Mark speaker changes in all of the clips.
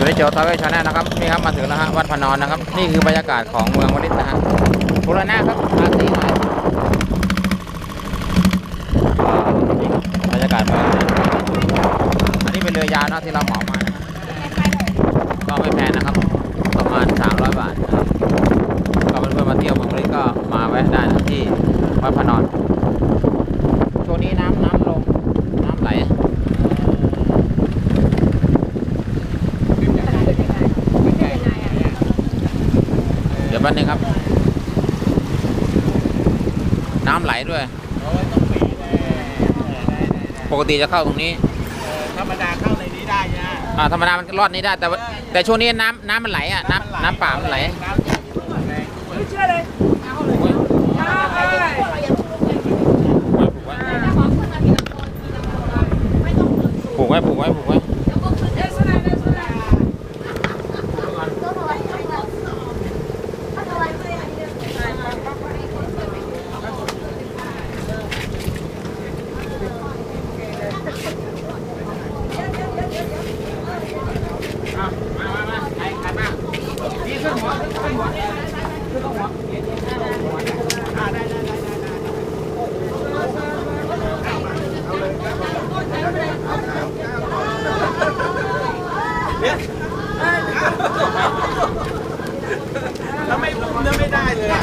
Speaker 1: สวัสดีเจ้าทาวเวชาแนลนะครับนี่ครับมาถึงแล้วฮะวัดพนอนนะครับ นี่คือบรรยากาศของเมืองวลิตนะฮะบุรณะครับมาสีหน่อยบรรยากาศเมืองอันนี้เป็นเรือยาวนะที่เราเหมามานะครับก็ไม่แพงนะครับ ประมาณ 300 บาทนะครับก็เพื่อนๆมาเที่ยวเมืองวลิตก็มาแวะได้ที่วัดพนอนช่วงนี้น้ำน้ำลงน้ำไหล เดี๋ยวแป๊บนึงครับ น้ำไหลด้วย ปกติจะเข้าตรงนี้
Speaker 2: ธรรมดาเข้าในนี้ได้นะ
Speaker 1: อ่าธรรมดามันรอดนี้ได้แต่ว่าแต่ช่วงนี้น้ำน้ำมันไหลอะน้ำน้ำป่ามันไหล
Speaker 2: น้ำจะแรงด้วย
Speaker 3: เชื่อเลยเอาเลย
Speaker 1: ผูกไว้ผูกไว้ผูกไว้
Speaker 3: เดี๋ยวสนายเดี๋ยวสนาย
Speaker 2: แล้วไม่เนื้อไม่ได้เลยอะ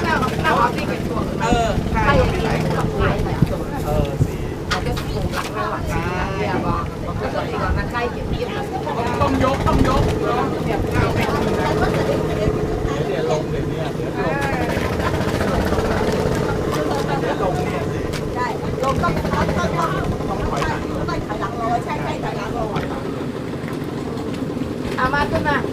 Speaker 2: เออใช่เออสีต้องยกต้องยกเดี๋ยวข้าวไม่ขึ้นนะเดี๋ยวลงเดี๋ยวเนี่ยเดี๋ยวลงเดี๋ยวลงเนี่ยสิ
Speaker 4: เอามาขึ้นมาไม่ใช่มันขึ้นต่อนี่อะไรก็ไม่ได้ฝังที่ก็ฝังที่ไม่เป็นตัวหลงไอ้นี่ไอ้ที่ฝังเลยนะฝังจะฝังจะได้เนี่ยเนี่ยฝังจะฝังเอาเข้าใจรวมเนี่ยเข้าใจรวมนะเดี๋ยวได้ถ่ายคอยก่อนเข้าใจรวมเดี๋ยวนะเดี๋ยวกระเป๋ามาก่อนกระเป๋ามา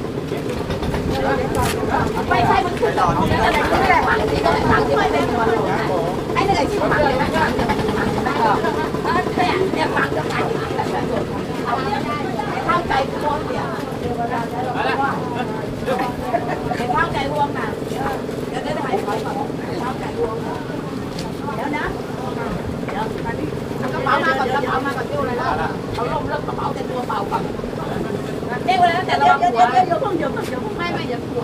Speaker 4: ไว้แล้วแต่ระวังหัวเดี๋ยวเดี๋ยวเดี๋ยวเดี๋ยวไม่ไม่อย่ากลัว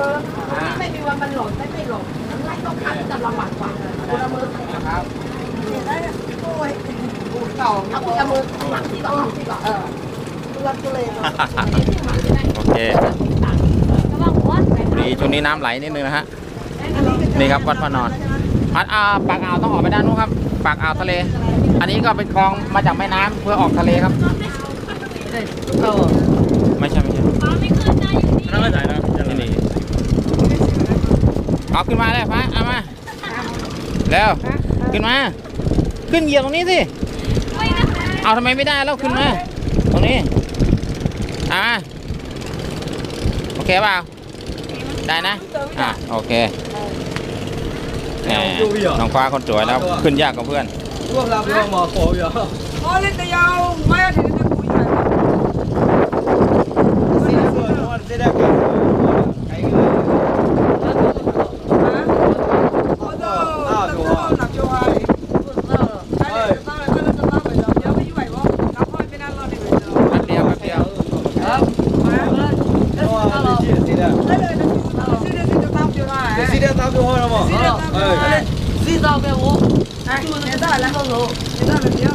Speaker 4: มือ
Speaker 1: ตรง
Speaker 4: นี้ไม่มีวันมันหล่นไม่ไม่หล่นไม่ต้องค้ำจะระวังกว่าคุณเอามือ
Speaker 1: นะครับ
Speaker 4: โอ้ยเอาคุณเอามือหมักที่ก่อนที่ก่อนเออตัวตัวเลย
Speaker 1: โอเคดีช่วงนี้น้ำไหลนิดนึงนะฮะนี่ครับวัดพระนอนพัดอ่าปากอ่าวต้องออกไปด้านนู้นครับ ปากอ่าวทะเล อันนี้ก็เป็นคลองมาจากแม่น้ำเพื่อออกทะเลครับไม่ใช่ไม่ใช่ไม่ใช่นะนี่นี่ เอาขึ้นมาเลยพระเอามาแล้วขึ้นมา ขึ้นเหยียบตรงนี้สิเอาทำไมไม่ได้แล้วขึ้นมาตรงนี้เอามาโอเคเปล่าได้นะอะโอเคแหมน้องฟ้าคนสวยแล้วขึ้นยากกว่าเพื่อน
Speaker 2: พวกเราเรื่องหมอโคอยู่
Speaker 3: พอเล่นแต่ยาวไม่ถึง
Speaker 2: 哎，
Speaker 4: 你这边我，
Speaker 3: 来，现在两个楼，现在没有，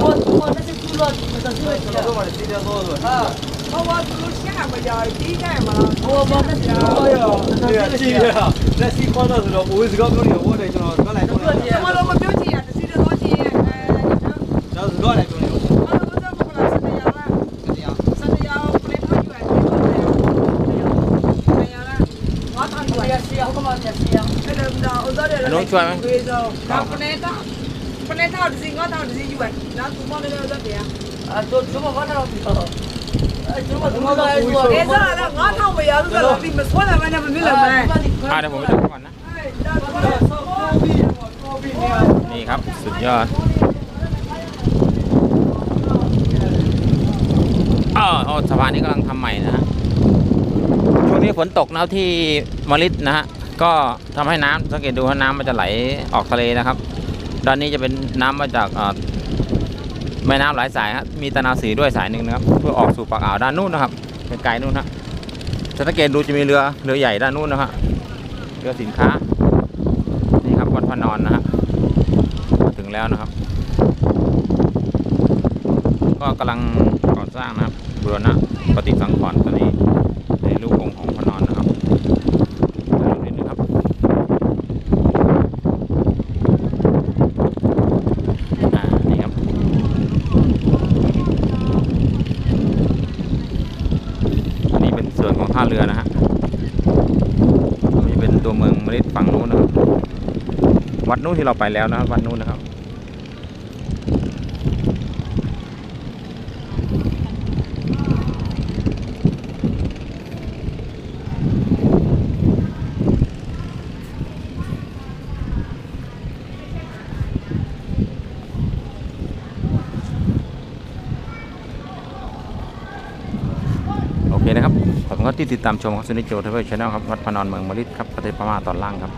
Speaker 4: 我我那些住了，没得
Speaker 2: 事了。我这边几条多，
Speaker 3: 我我昨天还家，几条嘛？
Speaker 4: 我我这个，
Speaker 2: 哎呦，对呀，
Speaker 3: 对呀，那四万多
Speaker 2: 是
Speaker 3: 不？
Speaker 4: 五
Speaker 3: 十个没有，我这里就，来多少？
Speaker 4: Nung chuan không? Paneta ada sih, kau tahu di sini juga. Nah, cuma ada ada
Speaker 3: ya. Ah, cuma kau tahu di sini. Cuma cuma kau tahu di sini. Eh, ada kau tahu ya,
Speaker 1: lu kalau di mesra lah mana pun bilang. Ada mau bilang apa nak? นี่ครับ สุดยอดอ้าวสะพานนี้กำลังทำใหม่นะฮะ วงนี้ฝนตกนะที่มะลิดนะฮะก็ทำให้น้ำสังเกตดูว่าน้ำมันจะไหลออกทะเลนะครับด้านนี้จะเป็นน้ำมาจากแม่น้ำหลายสายฮะมีตะนาวสีด้วยสายหนึ่งนะครับ เพื่อออกสู่ปากอ่าวด้านนู้นนะครับไกลๆนู้นฮะสังเกตดูจะมีเรือเรือใหญ่ด้านนู้นนะฮะเรือสินค้านี่ครับวัดพนอนนะฮะมาถึงแล้วนะครับ ก็กำลังก่อสร้างนะครับบูรณะปฏิสังขรณ์ตอนนี้รูปองค์ของพระนอนนะครับดูนิดนึงครับอ่านี่ครับอันนี้เป็นส่วนของท่า เรือนะฮะนี่เป็นตัวเมืองมริดฝั่งนู้นนะครับวัดนู้นที่เราไปแล้วนะครับวัดนู้นนะครับ โอเคุณครับที่ติดตามชมครับซุนิจโจทเวลชาแนลครับวัดพนอนเมืองมะลิดครับประเทศพม่าตอนล่างครับ